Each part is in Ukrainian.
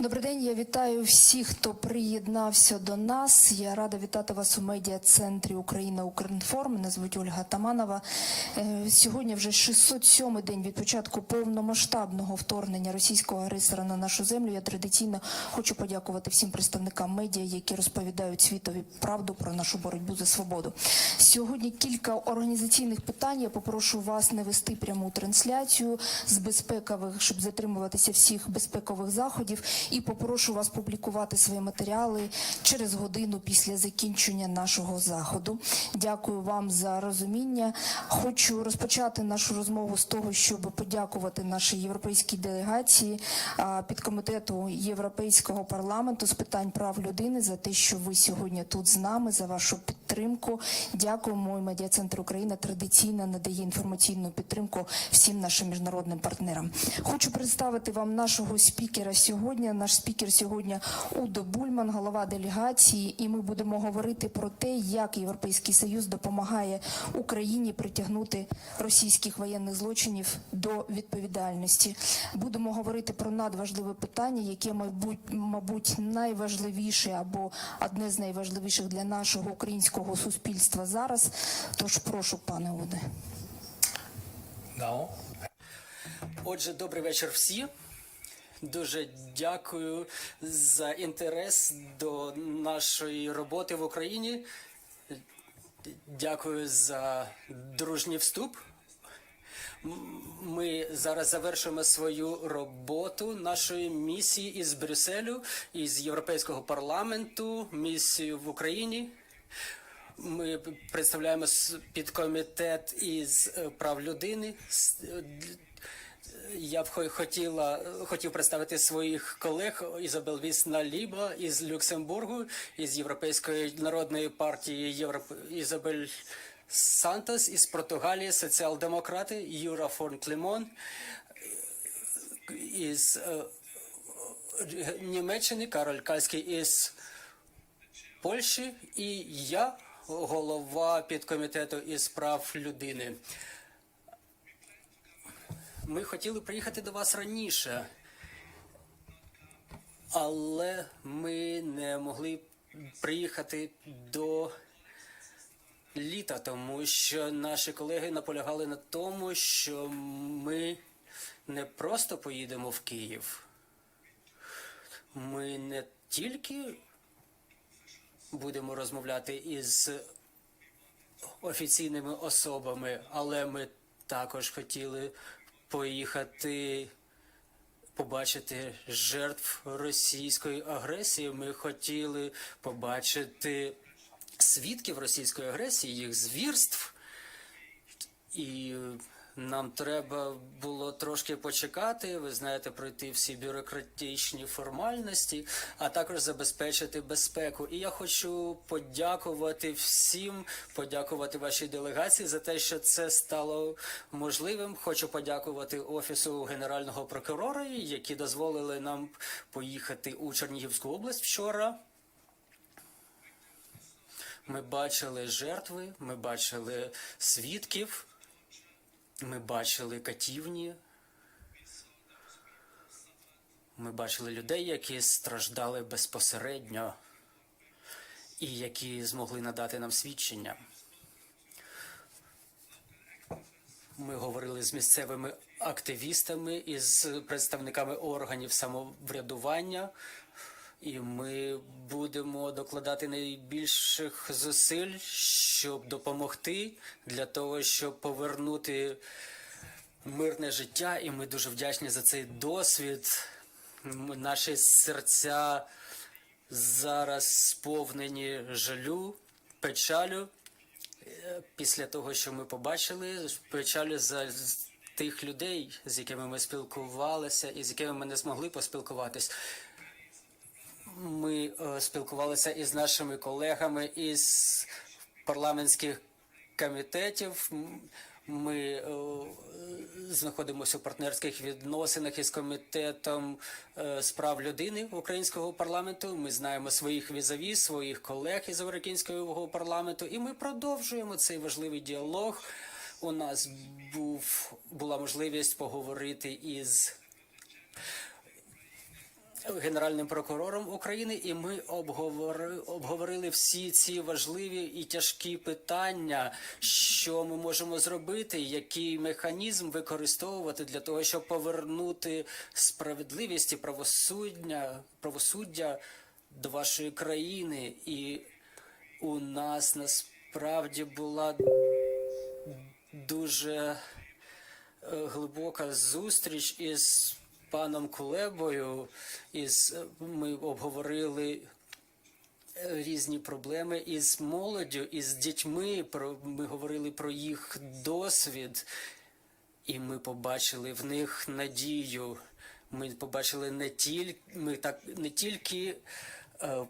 Добрий день, я вітаю всіх, хто приєднався до нас. Я рада вітати вас у медіа-центрі Україна Укрінформ. Мене звуть Ольга Таманова. Е, Сьогодні вже 607-й день від початку повномасштабного вторгнення російського агресора на нашу землю. Я традиційно хочу подякувати всім представникам медіа, які розповідають світові правду про нашу боротьбу за свободу. Сьогодні кілька організаційних питань. Я попрошу вас не вести пряму трансляцію з безпекових, щоб затримуватися всіх безпекових заходів. І попрошу вас публікувати свої матеріали через годину після закінчення нашого заходу. Дякую вам за розуміння. Хочу розпочати нашу розмову з того, щоб подякувати нашій європейській делегації підкомітету Європейського парламенту з питань прав людини за те, що ви сьогодні тут з нами, за вашу підтримку. Дякуємо. І медіа-центр Україна традиційно надає інформаційну підтримку всім нашим міжнародним партнерам. Хочу представити вам нашого спікера сьогодні. Наш спікер сьогодні Удо Бульман, голова делегації, і ми будемо говорити про те, як Європейський Союз допомагає Україні притягнути російських воєнних злочинів до відповідальності. Будемо говорити про надважливе питання, яке мабуть, найважливіше або одне з найважливіших для нашого українського суспільства зараз. Тож прошу, пане Уде. Отже, добрий вечір всі. Дуже дякую за інтерес до нашої роботи в Україні. Дякую за дружній вступ. Ми зараз завершуємо свою роботу нашої місії із Брюсселю, із Європейського парламенту, місію в Україні. Ми представляємо підкомітет із е, прав людини. Е, Я б хотіла хотів представити своїх колег Ізабел Вісна Ліба із Люксембургу, із Європейської народної партії Європ... Ізабель Сантос із Португалії, соціал-демократи Юра фон Клімон із е, Німеччини, Кароль Кальський із Польщі і я, голова підкомітету із прав людини. Ми хотіли приїхати до вас раніше, але ми не могли приїхати до літа, тому що наші колеги наполягали на тому, що ми не просто поїдемо в Київ. Ми не тільки будемо розмовляти із офіційними особами, але ми також хотіли поїхати побачити жертв російської агресії. Ми хотіли побачити свідків російської агресії, їх звірств. І нам треба було трошки почекати, ви знаєте, пройти всі бюрократичні формальності, а також забезпечити безпеку. І я хочу подякувати всім, подякувати вашій делегації за те, що це стало можливим. Хочу подякувати офісу генерального прокурора, які дозволили нам поїхати у Чернігівську область вчора. Ми бачили жертви, ми бачили свідків, ми бачили катівні. Ми бачили людей, які страждали безпосередньо і які змогли надати нам свідчення. Ми говорили з місцевими активістами і з представниками органів самоврядування, і ми будемо докладати найбільших зусиль, щоб допомогти для того, щоб повернути мирне життя. І ми дуже вдячні за цей досвід. Наші серця зараз сповнені жалю, печалю е, після того, що ми побачили, печалю за тих людей, з якими ми спілкувалися і з якими ми не змогли поспілкуватись. Ми е, спілкувалися із нашими колегами із парламентських комітетів. Ми е, знаходимося у партнерських відносинах із комітетом е, з прав людини українського парламенту. Ми знаємо своїх візаві, своїх колег із українського парламенту, і ми продовжуємо цей важливий діалог. У нас був була можливість поговорити із генеральним прокурором України, і ми обговори, обговорили всі ці важливі і тяжкі питання, що ми можемо зробити, який механізм використовувати для того, щоб повернути справедливість і правосуддя, правосуддя до вашої країни. І у нас насправді була дуже е, глибока зустріч із паном Кулебою. Із, ми обговорили е, різні проблеми із молоддю, із дітьми. Про, ми говорили про їх досвід, і ми побачили в них надію. Ми побачили не тільки, ми так, не тільки е,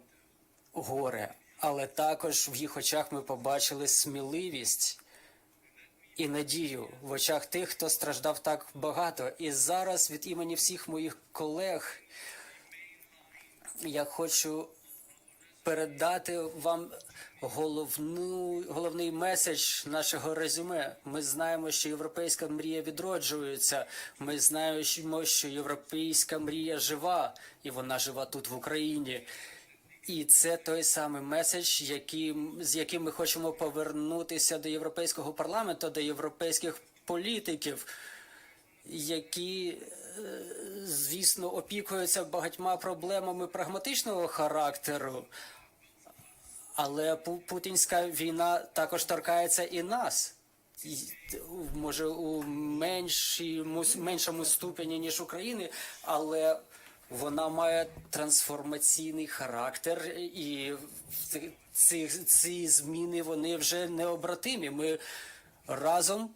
горе, але також в їх очах ми побачили сміливість і надію в очах тих, хто страждав так багато. І зараз від імені всіх моїх колег я хочу передати вам головну, головний меседж нашого резюме. Ми знаємо, що європейська мрія відроджується. Ми знаємо, що європейська мрія жива, і вона жива тут в Україні. І це той самий меседж, який, з яким ми хочемо повернутися до європейського парламенту, до європейських політиків, які, е, звісно, опікуються багатьма проблемами прагматичного характеру. Але путінська війна також торкається і нас. І, Може, у меншому, меншому ступені, ніж України, але вона має трансформаційний характер, і ці- ці, зміни вони вже необратимі. Ми разом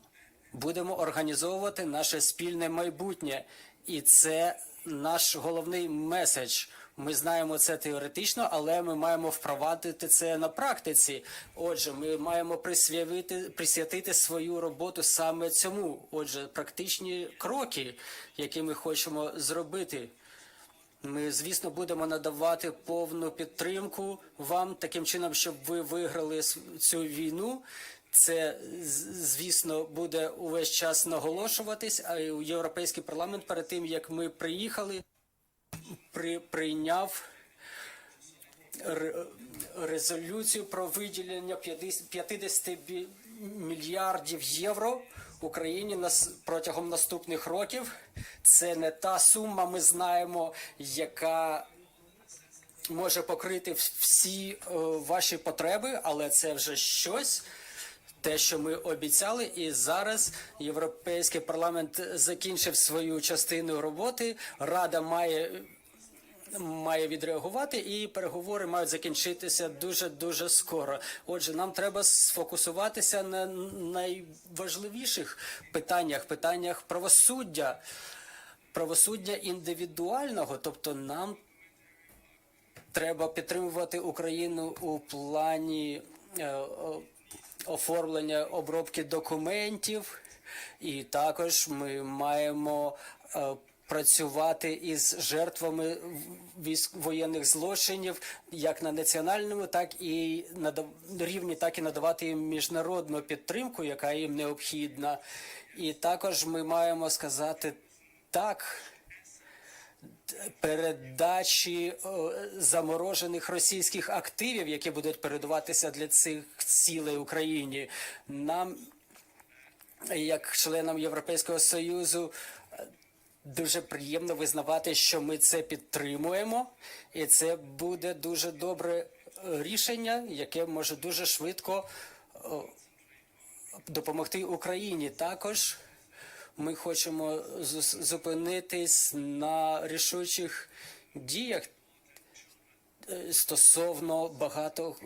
будемо організовувати наше спільне майбутнє. І це наш головний меседж. Ми знаємо це теоретично, але ми маємо впровадити це на практиці. Отже, ми маємо присвятити, присвятити свою роботу саме цьому. Отже, практичні кроки, які ми хочемо зробити. Ми, звісно, будемо надавати повну підтримку вам таким чином, щоб ви виграли цю війну. Це, звісно, буде увесь час наголошуватись. А Європейський парламент перед тим як ми приїхали, при, прийняв резолюцію про виділення 50 50 мільярдів євро Україні нас протягом наступних років. Це не та сума, ми знаємо, яка може покрити всі е, ваші потреби, але це вже щось. Те, що ми обіцяли, і зараз Європейський парламент закінчив свою частину роботи. Рада має має відреагувати, і переговори мають закінчитися дуже дуже скоро. Отже, нам треба сфокусуватися на найважливіших питаннях, питаннях правосуддя, правосуддя індивідуального, тобто нам треба підтримувати Україну у плані е, оформлення обробки документів, і також ми маємо е, працювати із жертвами військ воєнних злочинів як на національному, так і на рівні, так і надавати їм міжнародну підтримку, яка їм необхідна. І також ми маємо сказати так передачі заморожених російських активів, які будуть передаватися для цих цілей Україні. Нам, як членам Європейського Союзу, дуже приємно визнавати, що ми це підтримуємо, і це буде дуже добре е, рішення, яке може дуже швидко е, допомогти Україні також. Ми хочемо зупинитись на рішучих діях е, стосовно багато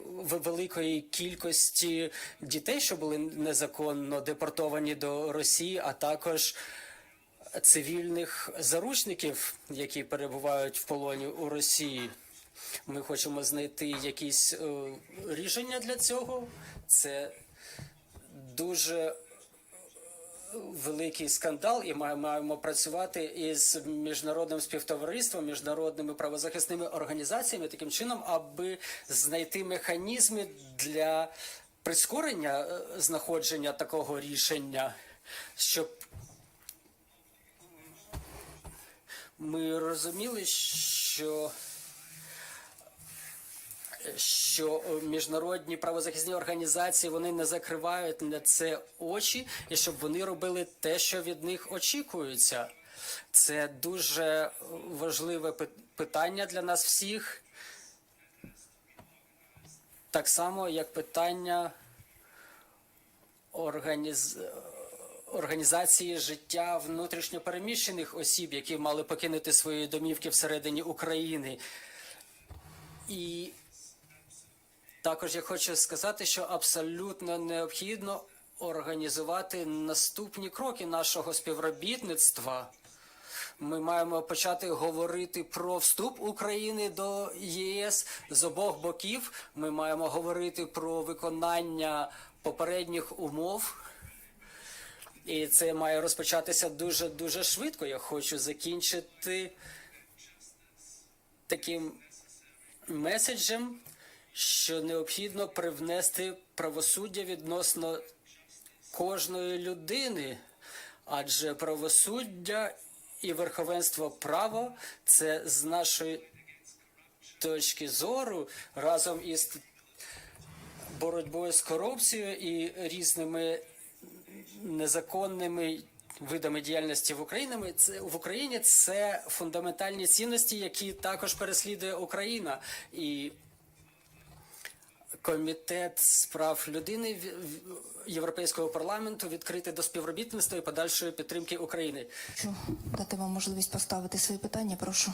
великої кількості дітей, що були незаконно депортовані до Росії, а також цивільних заручників, які перебувають в полоні у Росії. Ми хочемо знайти якісь е, рішення для цього. Це дуже великий скандал, і ми маємо працювати із міжнародним співтовариством, міжнародними правозахисними організаціями таким чином, аби знайти механізми для прискорення е, знаходження такого рішення, щоб ми розуміли, що що міжнародні правозахисні організації вони не закривають на це очі, і щоб вони робили те, що від них очікується. Це дуже важливе питання для нас всіх. Так само, як питання організ... організації життя внутрішньопереміщених осіб, які мали покинути свої домівки всередині України. І також я хочу сказати, що абсолютно необхідно організувати наступні кроки нашого співробітництва. Ми маємо почати говорити про вступ України до ЄС з обох боків. Ми маємо говорити про виконання попередніх умов. І це має розпочатися дуже дуже швидко. Я хочу закінчити таким меседжем, що необхідно привнести правосуддя відносно кожної людини, адже правосуддя і верховенство права це з нашої точки зору разом із боротьбою з корупцією і різними незаконними видами діяльності в Україні. Це в Україні це фундаментальні цінності, які також переслідує Україна і. Комітет з прав людини Європейського парламенту відкритий до співробітництва і подальшої підтримки України. Хочу дати вам можливість поставити свої питання. Прошу.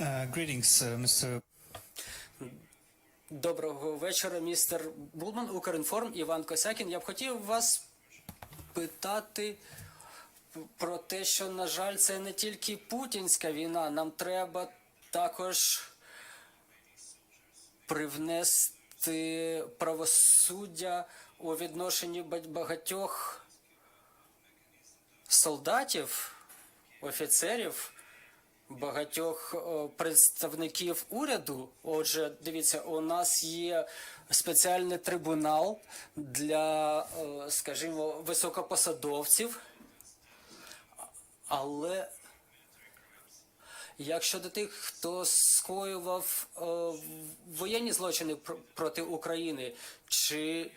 Uh, greetings, uh, Mr. Доброго вечора, містер Булман, Укрінформ, Іван Косякін. Я б хотів вас питати про те, що, на жаль, це не тільки путінська війна. Нам треба також привнести правосуддя у відношенні ба- багатьох солдатів, офіцерів багатьох е, представників уряду. Отже, дивіться, у нас є спеціальний трибунал для, е, скажімо, високопосадовців, але як щодо тих, хто скоював е, воєнні злочини пр- проти України, чи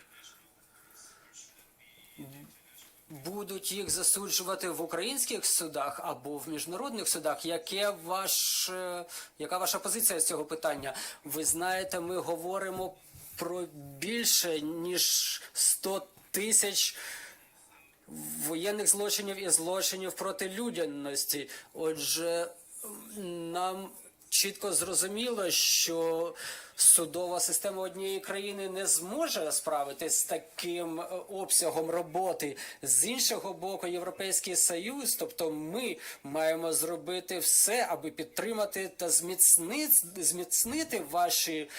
будуть їх засуджувати в українських судах або в міжнародних судах. Яке ваш, яка ваша позиція з цього питання? Ви знаєте, ми говоримо про більше ніж 100 тисяч воєнних злочинів і злочинів проти людяності. Отже, нам чітко зрозуміло, що судова система однієї країни не зможе справитися з таким е, обсягом роботи. З іншого боку, Європейський Союз, тобто ми маємо зробити все, аби підтримати та зміцнити, зміцнити ваші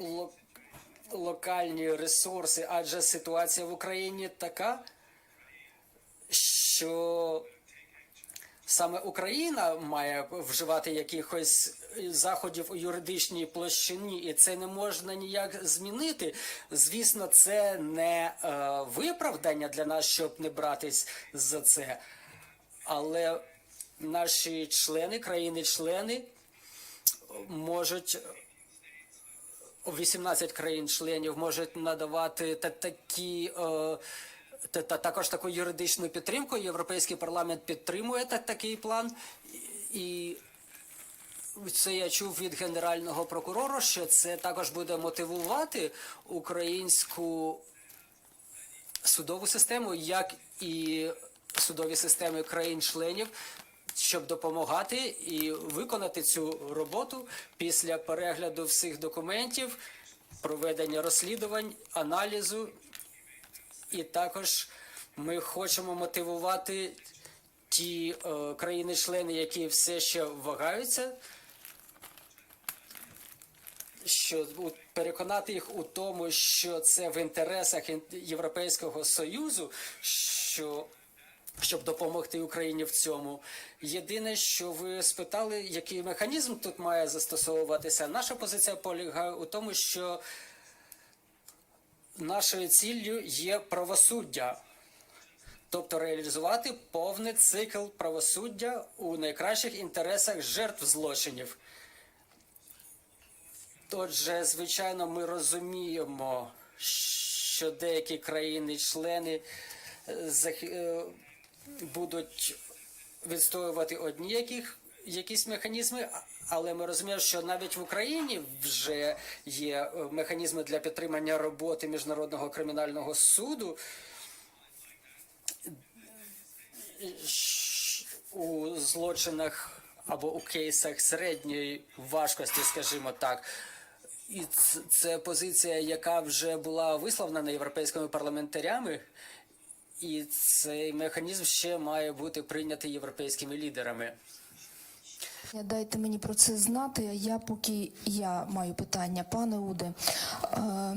ло- локальні ресурси, адже ситуація в Україні така, що саме Україна має вживати якихось заходів у юридичній площині, і це не можна ніяк змінити. Звісно, це не е, виправдання для нас, щоб не братись за це. Але наші члени, країни-члени можуть 18 країн-членів можуть надавати такі. Е, також таку юридичну підтримку. Європейський парламент підтримує та, такий план. І це я чув від генерального прокурора, що це також буде мотивувати українську судову систему, як і судові системи країн-членів, щоб допомагати і виконати цю роботу після перегляду всіх документів, проведення розслідувань, аналізу. І також ми хочемо мотивувати ті е, країни-члени, які все ще вагаються, що переконати їх у тому, що це в інтересах Європейського Союзу, що щоб допомогти Україні в цьому. Єдине, що ви спитали, який механізм тут має застосовуватися. Наша позиція полягає у тому, що нашою ціллю є правосуддя. тобто реалізувати повний цикл правосуддя у найкращих інтересах жертв злочинів. Отже, звичайно, ми розуміємо, що деякі країни-члени е, е, будуть відстоювати одні яких, якісь механізми, але ми розуміємо, що навіть в Україні вже є е, механізми для підтримання роботи Міжнародного кримінального суду. У злочинах або у кейсах середньої важкості, скажімо так. І це позиція, яка вже була висловлена європейськими парламентарями, і цей механізм ще має бути прийнятий європейськими лідерами. Дайте мені про це знати. а Я поки я маю питання, пане Уде. Е,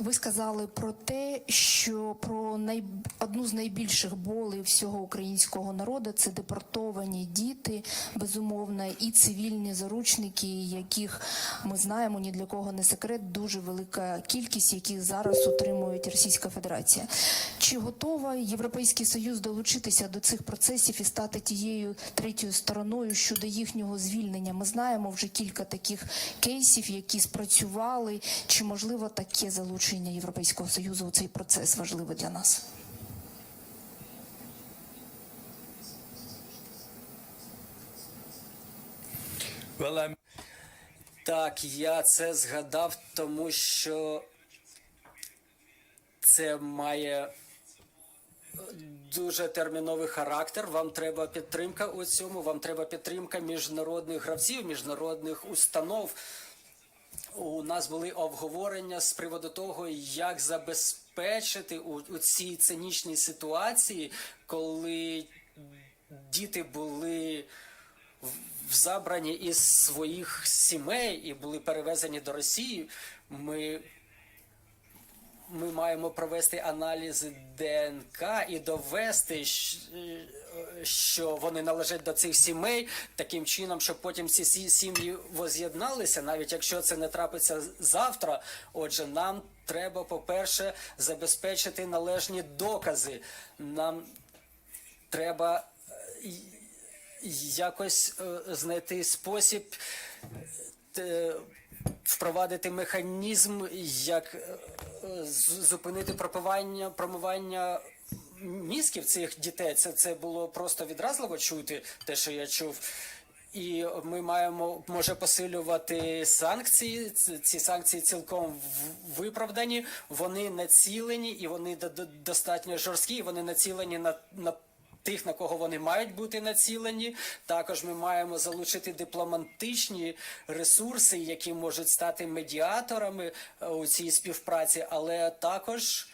ви сказали про те, що про най... одну з найбільших болей всього українського народу це депортовані діти, безумовно, і цивільні заручники, яких ми знаємо ні для кого не секрет, дуже велика кількість, яких зараз утримують Російська Федерація. Чи готова Європейський Союз долучитися до цих процесів і стати тією третьою стороною щодо їхнього звільнення? Ми знаємо вже кілька таких кейсів, які спрацювали. Чи можливо таке залучення Європейського Союзу у цей процес важливе для нас? Так, я це згадав, тому що це має дуже терміновий характер. Вам треба підтримка у цьому. Вам треба підтримка міжнародних гравців, міжнародних установ. У нас були обговорення з приводу того, як забезпечити у, у цій цинічній ситуації, коли діти були забрані із своїх сімей і були перевезені до Росії. Ми, ми маємо провести аналізи ДНК і довести, що вони належать до цих сімей таким чином, щоб потім ці сім'ї воз'єдналися, навіть якщо це не трапиться завтра. Отже, нам треба, по-перше, забезпечити належні докази. Нам треба е, якось е, знайти спосіб е, впровадити механізм, як е, зупинити пропивання, промивання мізків цих дітей. Це, це було просто відразливо чути, те, що я чув. І ми маємо може посилювати санкції. Ці санкції цілком виправдані. Вони націлені і вони до- до- достатньо жорсткі. і Вони націлені на, на тих, на кого вони мають бути націлені. Також ми маємо залучити дипломатичні ресурси, які можуть стати медіаторами е, у цій співпраці, але також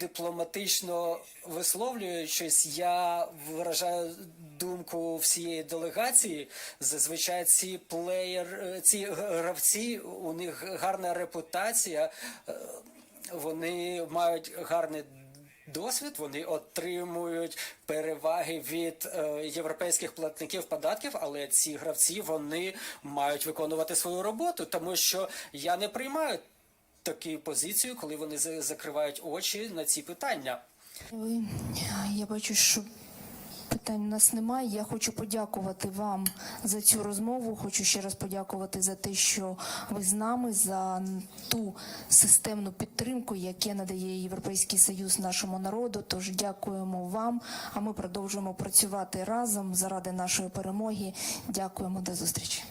дипломатично висловлюючись, я виражаю думку всієї делегації. Зазвичай ці плеєр, е, ці гравці, у них гарна репутація. е, Вони мають гарний досвід, вони отримують переваги від е, європейських платників податків, але ці гравці вони мають виконувати свою роботу, тому що я не приймаю таку позицію, коли вони за- закривають очі на ці питання. Я бачу, що питань у нас немає. Я хочу подякувати вам за цю розмову. Хочу ще раз подякувати за те, що ви з нами, за ту системну підтримку, яке надає Європейський Союз нашому народу. Тож дякуємо вам. А ми продовжуємо працювати разом заради нашої перемоги. Дякуємо до зустрічі.